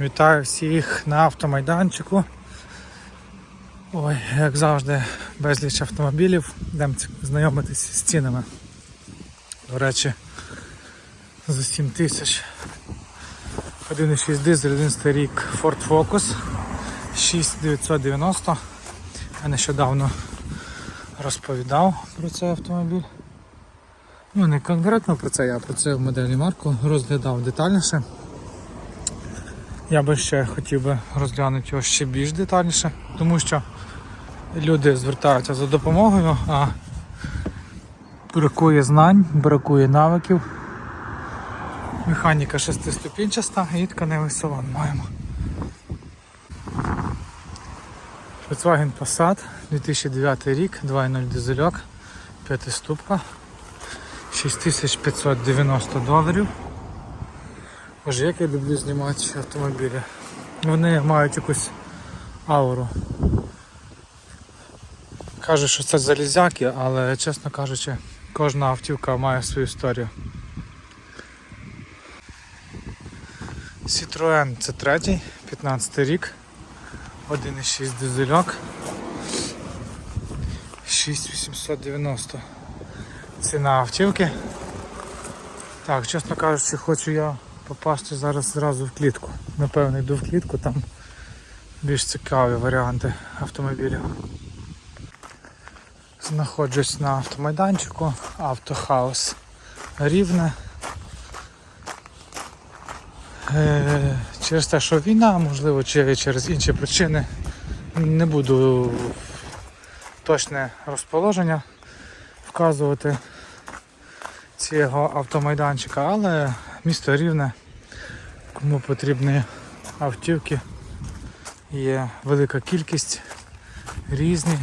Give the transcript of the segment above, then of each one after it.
Вітаю всіх на автомайданчику. Ой, як завжди, безліч автомобілів. Йдемо знайомитись з цінами. До речі, за 7 тисяч. 1,6 дизель, 11 рік Ford Focus 6990. Я нещодавно розповідав про цей автомобіль. Ну, не конкретно про це, я про це в моделі марку розглядав детальніше. Я би ще хотів би розглянути його ще більш детальніше, тому що люди звертаються за допомогою, а бракує знань, бракує навиків. Механіка шестиступінчаста і тканевий салон маємо. Volkswagen Passat 2009 рік, 2.0 дизельок, 5 ступка, 6590 доларів. Боже, як я люблю знімати автомобілі. Вони мають якусь ауру. Кажуть, що це залізяки, але чесно кажучи, кожна автівка має свою історію. Citroen це третій, 15 рік, 1,6 дизельок, 6890 ціна автівки. Так, чесно кажучи, хочу я попасти зараз зразу в клітку. Напевно, йду в клітку, там більш цікаві варіанти автомобілів. Знаходжусь на автомайданчику, автохаус рівне. Е, через те, що війна, можливо, чи через інші причини, не буду точне розположення вказувати цього автомайданчика, але місто рівне, кому потрібні автівки, є велика кількість, різні.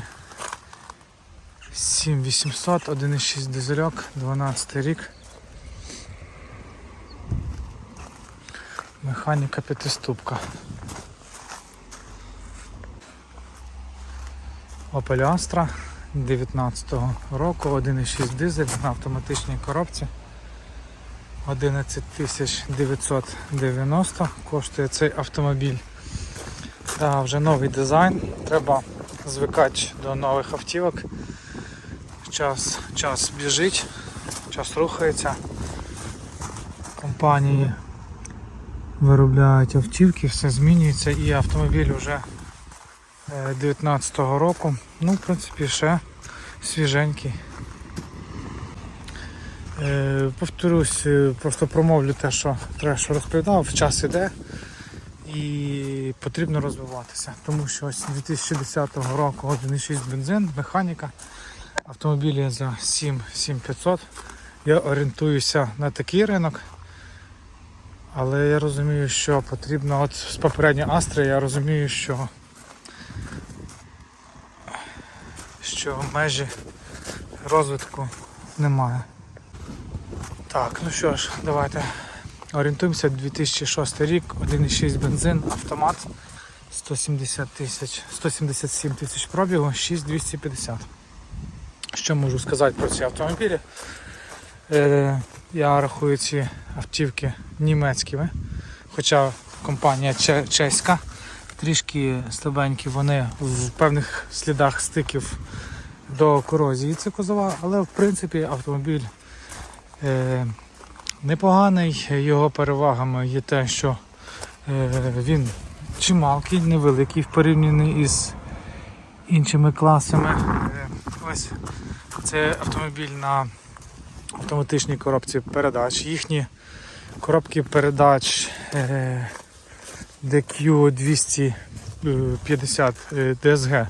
7800, 1,6 дизельок, 12 рік. Механіка п'ятиступка. Opel Astra 19 року, 1,6 дизель на автоматичній коробці. 11 990 коштує цей автомобіль. Да, вже новий дизайн. Треба звикати до нових автівок. Час, час біжить, час рухається. Компанії виробляють автівки, все змінюється і автомобіль вже 19-го року. Ну, в принципі, ще свіженький. Е, Повторюсь, е, просто промовлю те, що треба, що розповідав, час іде і потрібно розвиватися. Тому що ось 2010 року 1,6 бензин, механіка, автомобілі за 7-7500. Я орієнтуюся на такий ринок. Але я розумію, що потрібно, от з попередньої Астри я розумію, що, що межі розвитку немає. Так, ну що ж, давайте орієнтуємося. 2006 рік, 1,6 бензин, автомат, 170 тисяч, 177 тисяч пробігу, 6250. Що можу сказати про ці автомобілі? Е, я рахую ці автівки німецькими, хоча компанія чеська, трішки слабенькі вони в певних слідах стиків до корозії це кузова, але в принципі автомобіль непоганий. Його перевагами є те, що е, він чималкий, невеликий в порівнянні із іншими класами. Е, ось це автомобіль на автоматичній коробці передач. Їхні коробки передач е, DQ 250 е, DSG.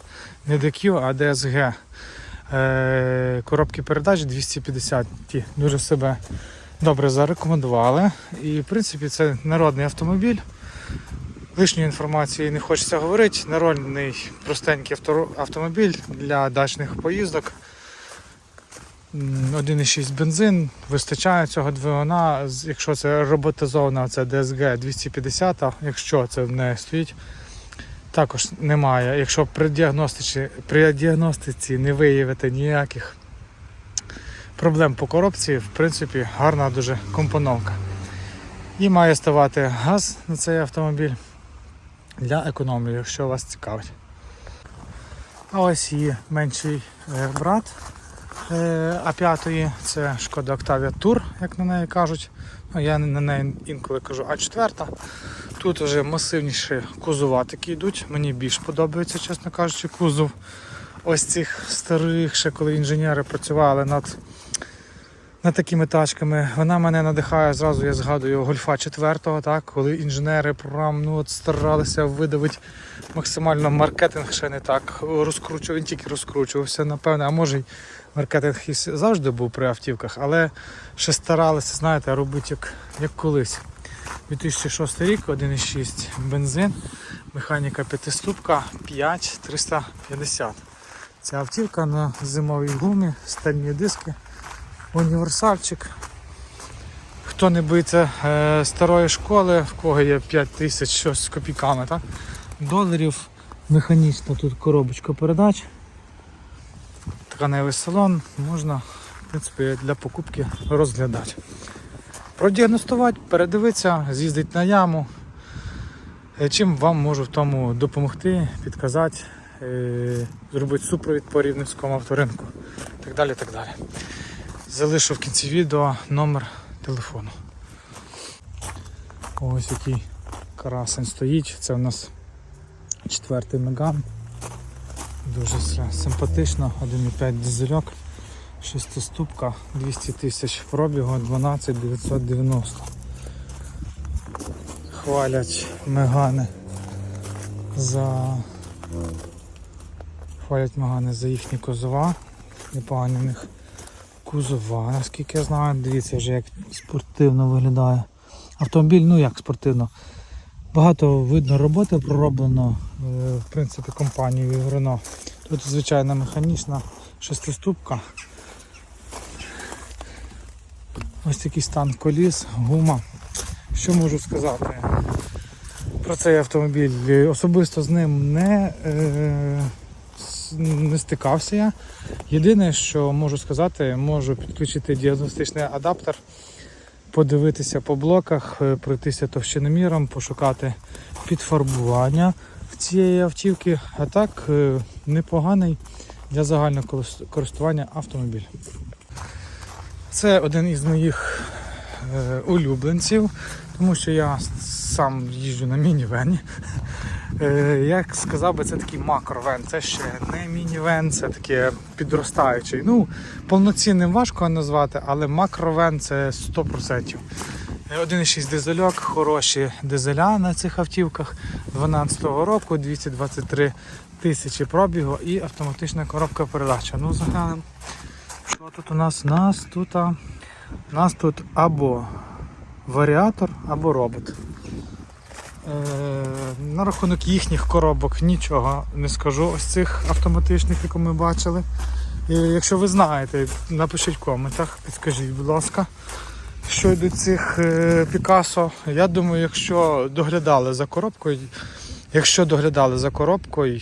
Не DQ, а DSG. Е, коробки передач 250 ті дуже себе добре зарекомендували. І в принципі це народний автомобіль. Лишньої інформації не хочеться говорити. Народний простенький авто- автомобіль для дачних поїздок. М, 1,6 бензин, вистачає цього двигуна, якщо це роботизована, це DSG 250, а якщо це в неї стоїть, також немає. Якщо при діагностиці, при діагностиці не виявити ніяких проблем по коробці, в принципі, гарна дуже компоновка. І має ставати газ на цей автомобіль. для економії, якщо вас цікавить. А ось її менший е, брат е, А5, це шкода Octavia Tour, як на неї кажуть. Ну, я на неї інколи кажу А4. Тут вже масивніші кузова такі йдуть. Мені більш подобається, чесно кажучи, кузов ось цих старих, ще коли інженери працювали над, над такими тачками. Вона мене надихає, зразу я згадую гольфа 4, так, коли інженери програм ну, от старалися видавити максимально маркетинг ще не так розкручував, він тільки розкручувався, напевне, а може й маркетинг завжди був при автівках, але ще старалися, знаєте, робити як, як колись. 2006 рік, 1,6 бензин, механіка п'ятиступка 5350. Ця автівка на зимовій гумі, стальні диски, універсальчик. Хто не боїться е, старої школи, в кого є 5 тисяч щось з копійками, так? доларів. Механічна тут коробочка передач. Тканевий салон можна в принципі, для покупки розглядати. Продіагностувати, передивитися, з'їздити на яму. Е, Чим вам можу в тому допомогти, підказати, е, зробити супровід по рівненському авторинку. Так далі, так далі. Залишу в кінці відео номер телефону. Ось який красень стоїть. Це у нас четвертий меган. Дуже симпатично, 1,5 дизельок, шестиступка, 200 тисяч пробігу, 12 990. Хвалять мегани за хвалять мегани за їхні кузова. Непогані в них кузова, наскільки я знаю, дивіться вже як спортивно виглядає. Автомобіль, ну як спортивно. Багато видно роботи пророблено е, в принципі компанією Renault. Тут звичайна механічна шестиступка. Ось такий стан коліс, гума. Що можу сказати про цей автомобіль? Особисто з ним не, е, не стикався я. Єдине, що можу сказати, можу підключити діагностичний адаптер, подивитися по блоках, е, пройтися товщиноміром, пошукати підфарбування в цієї автівки, а так е, непоганий для загального користування автомобіль. Це один із моїх е, улюбленців, тому що я сам їжджу на мінівені. Е, як сказав би, це такий макровен, це ще не мінівен, це таке підростаючий. Ну, повноцінним важко назвати, але макровен це 100%. Е, 1,6 дизельок, хороші дизеля на цих автівках 12-го року, 223 тисячі пробігу і автоматична коробка передач. Ну, заглянемо. Що тут у нас? Нас тут, а, нас тут або варіатор, або робот. Е, на рахунок їхніх коробок нічого не скажу. Ось цих автоматичних, які ми бачили. І якщо ви знаєте, напишіть в коментах, підскажіть, будь ласка, що йдуть цих е, Пікасо. Я думаю, якщо доглядали за коробкою, якщо доглядали за коробкою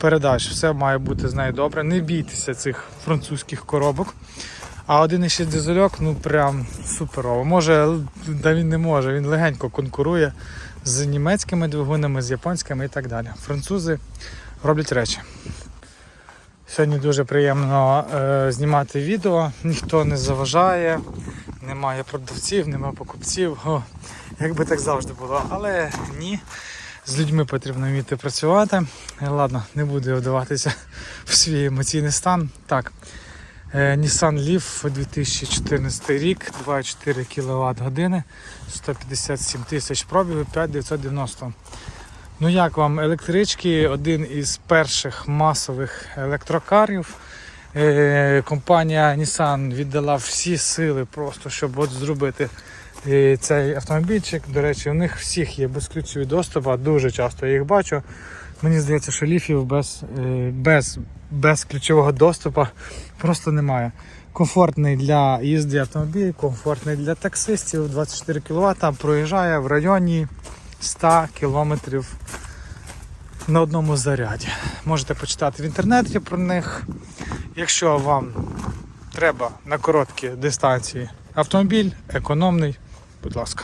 передач, все має бути з нею добре. Не бійтеся цих французьких коробок. А 1,6 дизельок, ну прям суперово. Може, та він не може, він легенько конкурує з німецькими двигунами, з японськими і так далі. Французи роблять речі. Сьогодні дуже приємно е, знімати відео, ніхто не заважає, немає продавців, немає покупців. О, якби так завжди було. Але ні, з людьми потрібно вміти працювати. Ладно, не буду вдаватися в свій емоційний стан. Так. Е, Nissan Leaf 2014 рік, 2,4 кВт години, 157 тисяч пробігу, 5990. Ну як вам електрички, один із перших масових електрокарів. Е, Компанія Nissan віддала всі сили просто, щоб от зробити е, цей автомобільчик. До речі, у них всіх є безключові доступи, дуже часто я їх бачу. Мені здається, що ліфів без, е, без, без ключового доступу просто немає. Комфортний для їзди автомобіль, комфортний для таксистів, 24 кВт, проїжджає в районі 100 км на одному заряді. Можете почитати в інтернеті про них. Якщо вам треба на короткі дистанції автомобіль, економний, будь ласка.